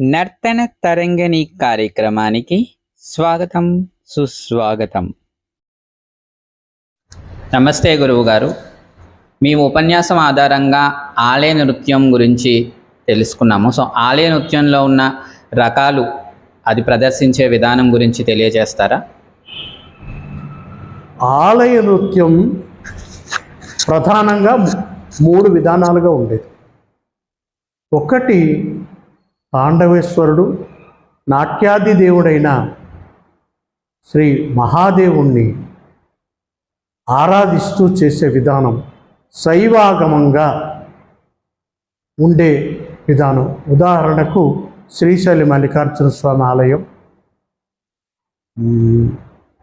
నర్తన తరంగిణి కార్యక్రమానికి స్వాగతం సుస్వాగతం. నమస్తే గురువు గారు మేము ఉపన్యాసం ఆధారంగా ఆలయ నృత్యం గురించి తెలుసుకున్నాము. సో ఆలయ నృత్యంలో ఉన్న రకాలు అది ప్రదర్శించే విధానం గురించి తెలియజేస్తారా? ఆలయ నృత్యం ప్రధానంగా మూడు విధానాలుగా ఉండేది. ఒకటి పాండవేశ్వరుడు నాట్యాది దేవుడైన శ్రీ మహాదేవుణ్ణి ఆరాధిస్తూ చేసే విధానం శైవాగమంగా ఉండే విధానం. ఉదాహరణకు శ్రీశైలి మల్లికార్జున స్వామి ఆలయం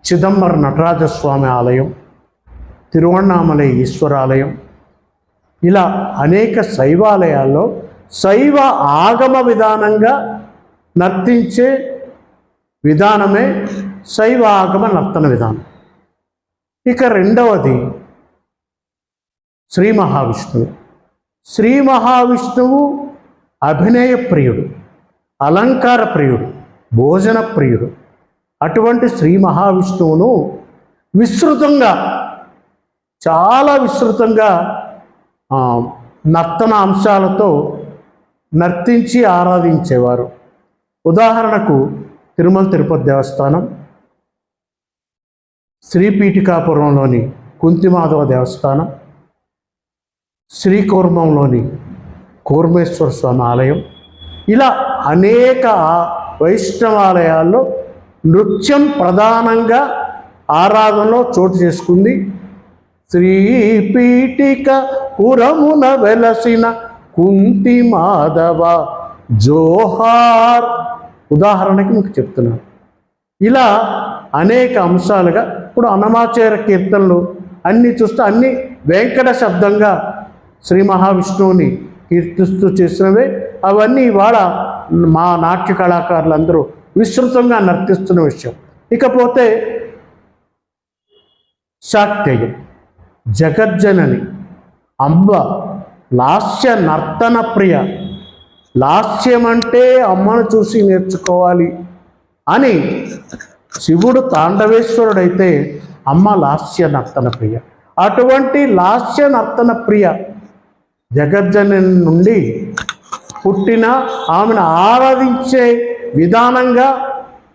చిదంబర నటరాజ స్వామి ఆలయం తిరువణామలై ఈశ్వరాలయం ఇలా అనేక శైవాలయాల్లో శైవ ఆగమ విధానంగా నర్తించే విధానమే శైవ ఆగమ నర్తన విధానం. ఇక రెండవది శ్రీ మహావిష్ణువు. శ్రీ మహావిష్ణువు అభినయ ప్రియుడు అలంకార ప్రియుడు భోజన ప్రియుడు. అటువంటి శ్రీ మహావిష్ణువును విస్తృతంగా చాలా విస్తృతంగా నర్తన అంశాలతో నర్తించి ఆరాధించేవారు. ఉదాహరణకు తిరుమల తిరుపతి దేవస్థానం శ్రీపీఠికాపురంలోని కుంతిమాధవ దేవస్థానం శ్రీకూర్మంలోని కూర్మేశ్వర స్వామి ఆలయం. ఇలా అనేక వైష్ణవాలయాల్లో నృత్యం ప్రధానంగా ఆరాధనలో చోటు చేసుకుంది. శ్రీపీఠిక పురమున వెలసిన కుంతి మాధవ జోహార్. ఉదాహరణకి మీకు చెప్తున్నాను ఇలా అనేక అంశాలుగా ఇప్పుడు అన్నమాచార్య కీర్తనలు అన్నీ చూస్తే అన్ని వెంకట శబ్దంగా శ్రీ మహావిష్ణువుని కీర్తిస్తూ చేసినవే. అవన్నీ ఇవాళ మా నాట్య కళాకారులందరూ విస్తృతంగా నర్తిస్తున్న విషయం. ఇకపోతే శాక్తేయం జగజ్జనని అంబ లాస్య నర్తన ప్రియ. లాస్యం అంటే అమ్మను చూసి నేర్చుకోవాలి అని శివుడు తాండవేశ్వరుడైతే అమ్మ లాస్య నర్తన ప్రియ. అటువంటి లాస్య నర్తన ప్రియ జగజ్జన నుండి పుట్టిన ఆమెను ఆరాధించే విధానంగా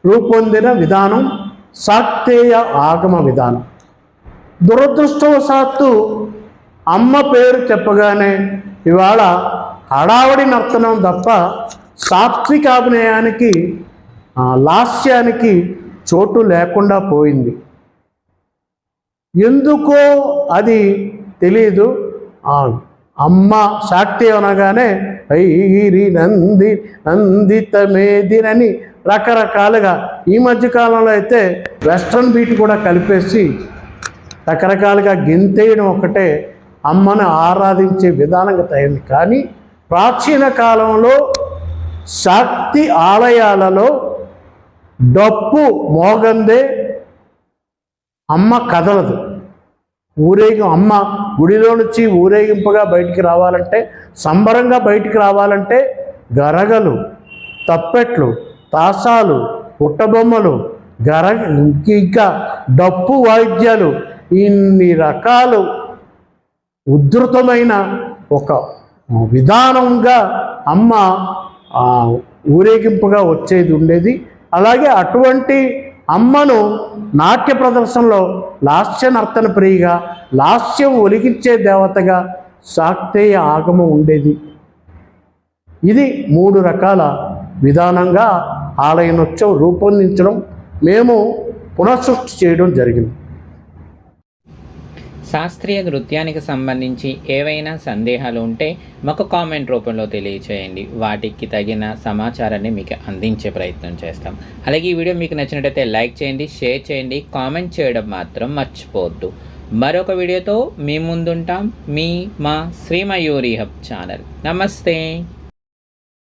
రూపొందిన విధానం సాక్తేయ ఆగమ విధానం. దురదృష్టవశాత్తు అమ్మ పేరు చెప్పగానే ఇవాళ హడావడి నర్తనం తప్ప సాత్విక అభినయానికి లాస్యానికి చోటు లేకుండా పోయింది. ఎందుకో అది తెలియదు అమ్మ సాక్తి అనగానే ఐరి నంది నందితమేదినని రకరకాలుగా ఈ మధ్యకాలంలో అయితే వెస్ట్రన్ బీట్ కూడా కలిపేసి రకరకాలుగా గెంతేయడం ఒకటే అమ్మను ఆరాధించే విధానంగా తయారు కానీ ప్రాచీన కాలంలో శక్తి ఆలయాలలో డప్పు మోగందే అమ్మ కదలదు. ఊరేగి అమ్మ గుడిలో నుంచి ఊరేగింపుగా బయటికి రావాలంటే సంబరంగా బయటికి రావాలంటే గరగలు తప్పెట్లు తాసాలు పుట్టబొమ్మలు గర ఇంకా డప్పు వాయిద్యాలు ఇన్ని రకాలు ఉధృతమైన ఒక విధానంగా అమ్మ ఊరేగింపుగా వచ్చేది ఉండేది. అలాగే అటువంటి అమ్మను నాట్య ప్రదర్శనలో లాస్య నర్తన ప్రియగా లాస్యం ఒలిగించే దేవతగా శాక్తేయ ఆగమం ఉండేది. ఇది మూడు రకాల విధానంగా ఆలయ నృత్యం రూపొందించడం మేము పునఃసృష్టి చేయడం జరిగింది. శాస్త్రీయ నృత్యానికి సంబంధించి ఏవైనా సందేహాలు ఉంటే మాకు కామెంట్ రూపంలో తెలియచేయండి. వాటికి తగిన సమాచారాన్ని మీకు అందించే ప్రయత్నం చేస్తాం. అలాగే ఈ వీడియో మీకు నచ్చినట్టయితే లైక్ చేయండి షేర్ చేయండి కామెంట్ చేయడం మాత్రం మర్చిపోవద్దు. మరొక వీడియోతో మీ ముందుంటాం. మీ మా శ్రీమయూరి హబ్ ఛానల్. నమస్తే.